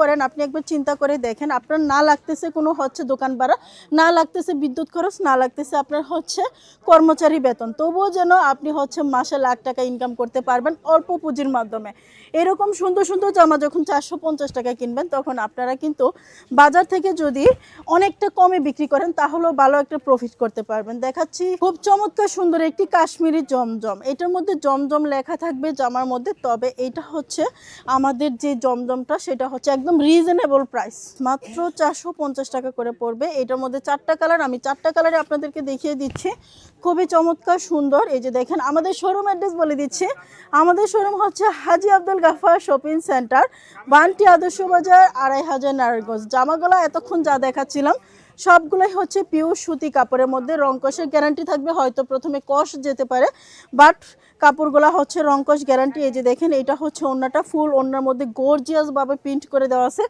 করেন, আপনি একবার চিন্তা করে দেখেন। আপনার না লাগতেছে কোনো হচ্ছে দোকান ভাড়া, না লাগতেছে বিদ্যুৎ খরচ, না লাগতেছে আপনার হচ্ছে কর্মচারী বেতন। তবুও যেন আপনি হচ্ছে মাসে লাখ টাকা ইনকাম করতে পারবেন অল্প পুঁজির মাধ্যমে। এরকম সুন্দর সুন্দর জামা যখন চারশো পঞ্চাশ টাকা কিনবেন, তখন আপনারা কিন্তু বাজার থেকে যদি অনেকটা কমে বিক্রি করেন, তাহলেও ভালো একটা প্রফিট করতে পারবেন। দেখাচ্ছি খুব চমৎকার সুন্দর একটি কাশ্মীরি জমজম। এটার মধ্যে জমজম লেখা থাকবে জামার মধ্যে, তবে এটা হচ্ছে আমাদের যে জমজমটা, সেটা হচ্ছে একদম রিজনেবল প্রাইস মাত্র চারশো পঞ্চাশ টাকা করে পড়বে। এটার মধ্যে চারটা কালার আমি চারটা কালারে আপনাদেরকে দেখিয়ে দিচ্ছি। খুবই চমৎকার, সুন্দর। এই যে দেখেন, আমাদের শোরুম অ্যাড্রেস বলে দিচ্ছি। আমাদের শোরুম হচ্ছে হাজি আব্দুল গাফার শপিং সেন্টার বান্টি আদর্শ বাজার, আড়াই হাজার নারায়ণগঞ্জ। জামাগুলো এতক্ষণ যা দেখাচ্ছিলাম সবগুলোই হচ্ছে পিওর সুতি কাপড়ের মধ্যে। রংকশের গ্যারান্টি থাকবে, হয়তো প্রথমে কষ যেতে পারে বাট কাপড়গুলো হচ্ছে রংকশ গ্যারান্টি এই যে দেখেন, এটা হচ্ছে অন্যটা ফুল অন্যার মধ্যে গর্জিয়াস ভাবে প্রিন্ট করে দেওয়া আছে।